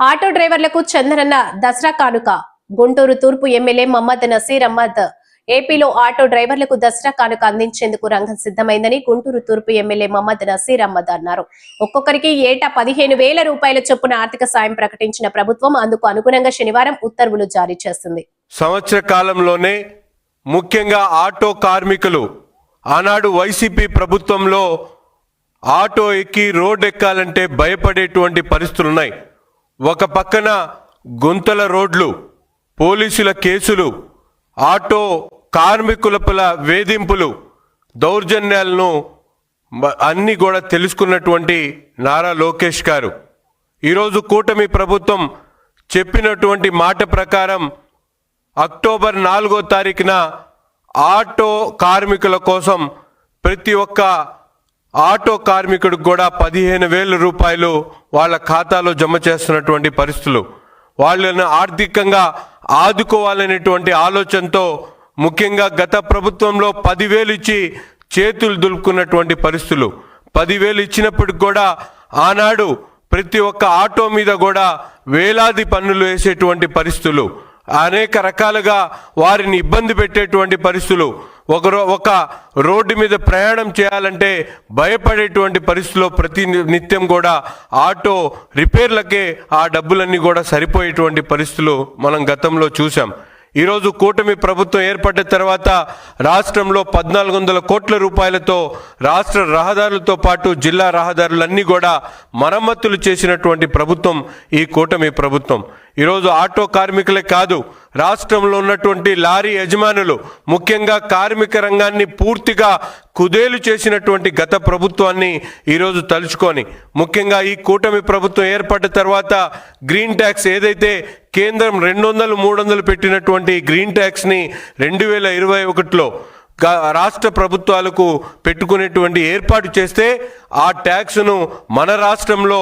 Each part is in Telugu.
ఆటో డ్రైవర్లకు చంద్రన్న దసరా కానుక. గుంటూరు తూర్పు ఎమ్మెల్యే మహమ్మద్ నసీర్ అహ్మద్ ఏపీలో ఆటో డ్రైవర్లకు దసరా కానుక అందించేందుకు రంగం సిద్ధమైందని గుంటూరు తూర్పు ఎమ్మెల్యే మహమ్మద్ నసీర్ అహ్మద్ అన్నారు. ఒక్కొక్కరికి ఏటా పదిహేను వేల రూపాయల చొప్పున ఆర్థిక సాయం ప్రకటించిన ప్రభుత్వం అందుకు అనుగుణంగా శనివారం ఉత్తర్వులు జారీ చేసింది సంవత్సర కాలంలోనే ముఖ్యంగా ఆటో కార్మికులు ఆనాడు వైసీపీ ప్రభుత్వంలో ఆటో ఎక్కి రోడ్ ఎక్కాలంటే భయపడేటువంటి పరిస్థితులు ఉన్నాయి. ఒక పక్కన గుంతల రోడ్లు పోలీసుల కేసులు ఆటో కార్మికులపల వేధింపులు దౌర్జన్యాలను అన్నీ కూడా తెలుసుకున్నటువంటి నారా లోకేష్ గారు. ఈరోజు కూటమి ప్రభుత్వం చెప్పినటువంటి మాట ప్రకారం అక్టోబర్ నాలుగో తారీఖున ఆటో కార్మికుల కోసం ప్రతి ఒక్క ఆటో కార్మికుడికి కూడా పదిహేను వేల రూపాయలు వాళ్ళ ఖాతాలో జమ చేస్తున్నటువంటి పరిస్థితులు. వాళ్ళను ఆర్థికంగా ఆదుకోవాలనేటువంటి ఆలోచనతో ముఖ్యంగా గత ప్రభుత్వంలో పదివేలు ఇచ్చి చేతులు దులుపుకున్నటువంటి పరిస్థితులు. పదివేలు ఇచ్చినప్పటికి కూడా ఆనాడు ప్రతి ఒక్క ఆటో మీద కూడా వేలాది పన్నులు వేసేటువంటి పరిస్థితులు. అనేక రకాలుగా వారిని ఇబ్బంది పెట్టేటువంటి పరిస్థితులు. ఒక ఒక రోడ్డు మీద ప్రయాణం చేయాలంటే భయపడేటువంటి పరిస్థితిలో ప్రతి నిత్యం కూడా ఆటో రిపేర్లకే ఆ డబ్బులన్నీ కూడా సరిపోయేటువంటి పరిస్థితులు మనం గతంలో చూసాం ఈరోజు కూటమి ప్రభుత్వం ఏర్పడిన తర్వాత రాష్ట్రంలో పద్నాలుగు వందల కోట్ల రూపాయలతో రాష్ట్ర రహదారులతో పాటు జిల్లా రహదారులన్నీ కూడా మరమ్మతులు చేసినటువంటి ప్రభుత్వం ఈ కూటమి ప్రభుత్వం. ఈరోజు ఆటో కార్మికులే కాదు రాష్ట్రంలో ఉన్నటువంటి లారీ యజమానులు ముఖ్యంగా కార్మిక రంగాన్ని పూర్తిగా కుదేలు చేసినటువంటి గత ప్రభుత్వాన్ని ఈరోజు తలుచుకొని ముఖ్యంగా ఈ కూటమి ప్రభుత్వం ఏర్పడిన తర్వాత గ్రీన్ ట్యాక్స్ ఏదైతే కేంద్రం రెండు వందలు మూడు వందలు పెట్టినటువంటి గ్రీన్ ట్యాక్స్ని రెండు వేల ఇరవై ఒకటిలో రాష్ట్ర ప్రభుత్వాలకు పెట్టుకునేటువంటి ఏర్పాటు చేస్తే ఆ ట్యాక్స్ను మన రాష్ట్రంలో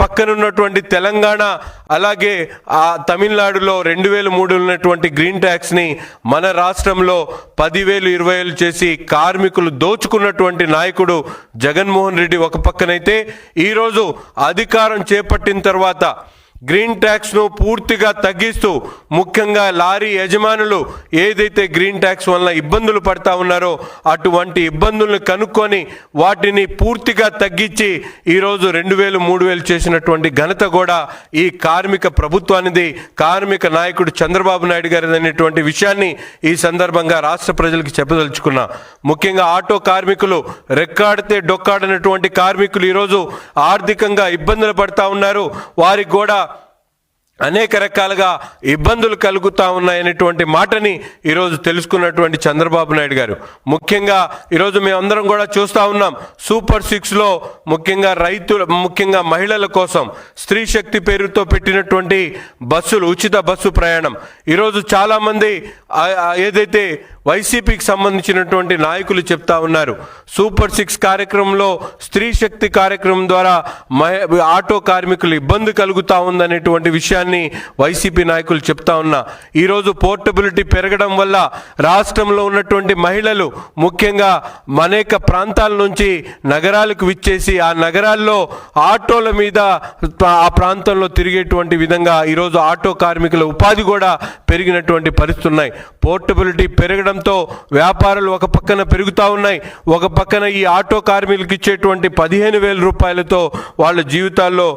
పక్కనున్నటువంటి తెలంగాణ అలాగే ఆ తమిళనాడులో రెండు వేల మూడు ఉన్నటువంటి గ్రీన్ ట్యాక్స్ని మన రాష్ట్రంలో పదివేలు ఇరవై వేలు చేసి కార్మికులు దోచుకున్నటువంటి నాయకుడు జగన్మోహన్ రెడ్డి ఒక పక్కనైతే ఈరోజు అధికారం చేపట్టిన తర్వాత గ్రీన్ ట్యాక్స్ను పూర్తిగా తగ్గిస్తూ ముఖ్యంగా లారీ యజమానులు ఏదైతే గ్రీన్ ట్యాక్స్ వలన ఇబ్బందులు పడతా ఉన్నారో అటువంటి ఇబ్బందులను కనుక్కొని వాటిని పూర్తిగా తగ్గించి ఈరోజు రెండు వేలు మూడు వేలు చేసినటువంటి ఘనత కూడా ఈ కార్మిక ప్రభుత్వానిది. కార్మిక నాయకుడు చంద్రబాబు నాయుడు గారి అనేటువంటి విషయాన్ని ఈ సందర్భంగా రాష్ట్ర ప్రజలకు చెప్పదలుచుకున్నా. ముఖ్యంగా ఆటో కార్మికులు రెక్కాడితే డొక్కాడనటువంటి కార్మికులు ఈరోజు ఆర్థికంగా ఇబ్బందులు పడతా ఉన్నారు. వారికి కూడా అనేక రకాలుగా ఇబ్బందులు కలుగుతా ఉన్నాయనేటువంటి మాటని ఈరోజు తెలుసుకున్నటువంటి చంద్రబాబు నాయుడు గారు. ముఖ్యంగా ఈరోజు మేమందరం కూడా చూస్తూ ఉన్నాం. సూపర్ సిక్స్లో ముఖ్యంగా రైతుల ముఖ్యంగా మహిళల కోసం స్త్రీ శక్తి పేరుతో పెట్టినటువంటి బస్సులు ఉచిత బస్సు ప్రయాణం. ఈరోజు చాలామంది ఏదైతే వైసీపీకి సంబంధించినటువంటి నాయకులు చెప్తా ఉన్నారు. సూపర్ సిక్స్ కార్యక్రమంలో స్త్రీ శక్తి కార్యక్రమం ద్వారా మహి- ఆటో కార్మికులు ఇబ్బంది కలుగుతూ ఉందనేటువంటి విషయాన్ని వైసీపీ నాయకులు చెప్తా ఉన్నా. ఈరోజు పోర్టబిలిటీ పెరగడం వల్ల రాష్ట్రంలో ఉన్నటువంటి మహిళలు ముఖ్యంగా అనేక ప్రాంతాల నుంచి నగరాలకు విచ్చేసి ఆ నగరాల్లో ఆటోల మీద ఆ ప్రాంతంలో తిరిగేటువంటి విధంగా ఈరోజు ఆటో కార్మికుల ఉపాధి కూడా పెరిగినటువంటి పరిస్థితులు ఉన్నాయి. పోర్టబిలిటీ పెరగడంతో వ్యాపారాలు ఒక పక్కన పెరుగుతూ ఉన్నాయి. ఒక పక్కన ఈ ఆటో కార్మికులకు ఇచ్చేటువంటి పదిహేను వేల రూపాయలతో వాళ్ళ జీవితాల్లో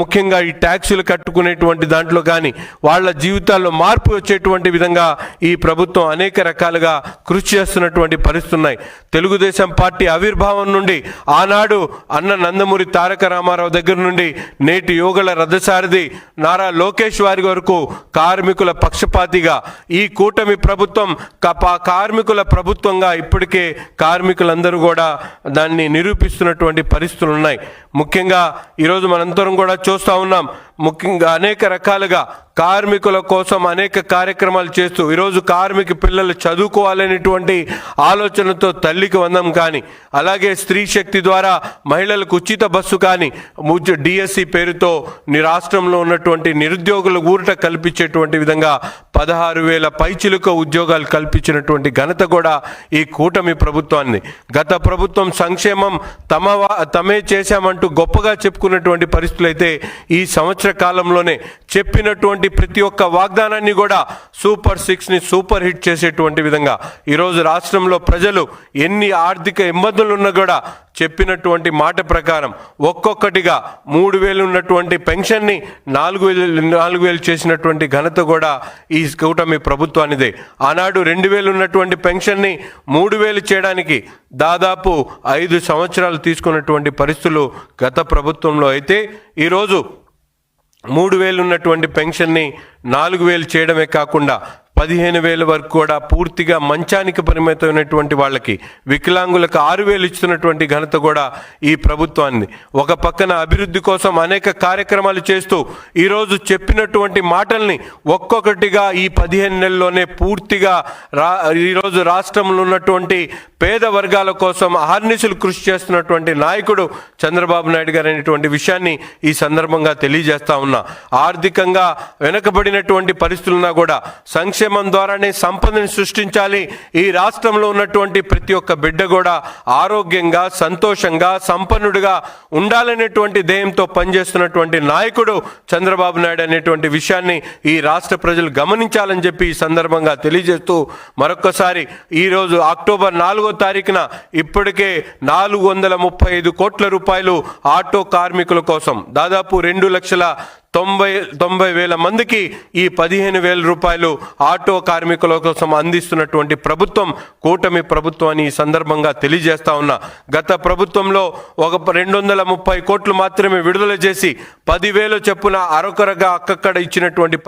ముఖ్యంగా ఈ ట్యాక్సులు కట్టుకునేటువంటి దాంట్లో కానీ వాళ్ళ జీవితాల్లో మార్పు వచ్చేటువంటి విధంగా ఈ ప్రభుత్వం అనేక రకాలుగా కృషి చేస్తున్నటువంటి పరిస్థితులు ఉన్నాయి. తెలుగుదేశం పార్టీ ఆవిర్భావం నుండి ఆనాడు అన్న నందమూరి తారక రామారావు దగ్గర నుండి నేటి యోగుల రథసారథి నారా లోకేష్ వారి వరకు కార్మికుల పక్షపాతిగా ఈ కూటమి ప్రభుత్వం కపా కార్మికుల ప్రభుత్వంగా ఇప్పటికే కార్మికులందరూ కూడా దాన్ని నిరూపిస్తున్నటువంటి పరిస్థితులు ఉన్నాయి. ముఖ్యంగా ఈరోజు మనందరం కూడా చూస్తూ ఉన్నాం. ముఖ్యంగా అనేక రకాలుగా కార్మికుల కోసం అనేక కార్యక్రమాలు చేస్తూ ఈరోజు కార్మిక పిల్లలు చదువుకోవాలనేటువంటి ఆలోచనతో తల్లికి వందం కానీ అలాగే స్త్రీ శక్తి ద్వారా మహిళలకు ఉచిత బస్సు కానీ డిఎస్సి పేరుతో నీ రాష్ట్రంలో ఉన్నటువంటి నిరుద్యోగుల ఊరట కల్పించేటువంటి విధంగా పదహారు వేల పైచిలుక ఉద్యోగాలు కల్పించినటువంటి ఘనత కూడా ఈ కూటమి ప్రభుత్వాన్ని. గత ప్రభుత్వం సంక్షేమం తమ తమే చేశామంటూ అంటూ గొప్పగా చెప్పుకున్నటువంటి పరిస్థితులు అయితే ఈ సంవత్సర కాలంలోనే చెప్పినటువంటి ప్రతి ఒక్క వాగ్దానాన్ని కూడా సూపర్ సిక్స్ని సూపర్ హిట్ చేసేటువంటి విధంగా ఈరోజు రాష్ట్రంలో ప్రజలు ఎన్ని ఆర్థిక ఇబ్బందులు ఉన్నా కూడా చెప్పినటువంటి మాట ప్రకారం ఒక్కొక్కటిగా మూడు వేలు ఉన్నటువంటి పెన్షన్ని నాలుగు వేలు నాలుగు వేలు చేసినటువంటి ఘనత కూడా ఈ కూటమి ప్రభుత్వానిదే. ఆనాడు రెండు వేలు ఉన్నటువంటి పెన్షన్ని మూడు వేలు చేయడానికి దాదాపు ఐదు సంవత్సరాలు తీసుకున్నటువంటి పరిస్థితులు గత ప్రభుత్వంలో అయితే ఈరోజు మూడు వేలు ఉన్నటువంటి పెన్షన్ని నాలుగు వేలు చేయడమే కాకుండా పదిహేను వేల వరకు కూడా పూర్తిగా మంచానికి పరిమితమైనటువంటి వాళ్ళకి వికలాంగులకు ఆరు వేలు ఇస్తున్నటువంటి ఘనత కూడా ఈ ప్రభుత్వాన్ని ఒక పక్కన అభివృద్ధి కోసం అనేక కార్యక్రమాలు చేస్తూ ఈరోజు చెప్పినటువంటి మాటల్ని ఒక్కొక్కటిగా ఈ పదిహేను నెలల్లోనే పూర్తిగా రా ఈరోజు రాష్ట్రంలో ఉన్నటువంటి పేద వర్గాల కోసం ఆర్నిసులు కృషి చేస్తున్నటువంటి నాయకుడు చంద్రబాబు నాయుడు గారు అనేటువంటి విషయాన్ని ఈ సందర్భంగా తెలియజేస్తా ఉన్నా. ఆర్థికంగా వెనుకబడినటువంటి పరిస్థితులున్నా కూడా సంక్షేమ ద్వారానే సంపదని సృష్టించాలి. ఈ రాష్ట్రంలో ఉన్నటువంటి ప్రతి ఒక్క బిడ్డ కూడా ఆరోగ్యంగా సంతోషంగా సంపన్నుడిగా ఉండాలనేటువంటి ధ్యేయంతో పనిచేస్తున్నటువంటి నాయకుడు చంద్రబాబు నాయుడు అనేటువంటి విషయాన్ని ఈ రాష్ట్ర ప్రజలు గమనించాలని చెప్పి ఈ సందర్భంగా తెలియజేస్తూ మరొకసారి ఈరోజు అక్టోబర్ నాలుగో తారీఖున ఇప్పటికే నాలుగు వందల ముప్పై ఐదు కోట్ల రూపాయలు ఆటో కార్మికుల కోసం దాదాపు రెండు లక్షల తొంభై తొంభై వేల మందికి ఈ పదిహేను వేల రూపాయలు ఆటో కార్మికుల కోసం అందిస్తున్నటువంటి ప్రభుత్వం కూటమి ప్రభుత్వం అని ఈ సందర్భంగా తెలియజేస్తా ఉన్నా. గత ప్రభుత్వంలో ఒక రెండు వందల ముప్పై కోట్లు మాత్రమే విడుదల చేసి పదివేలు చెప్పున అరొకరగా అక్కక్కడ ఇచ్చినటువంటి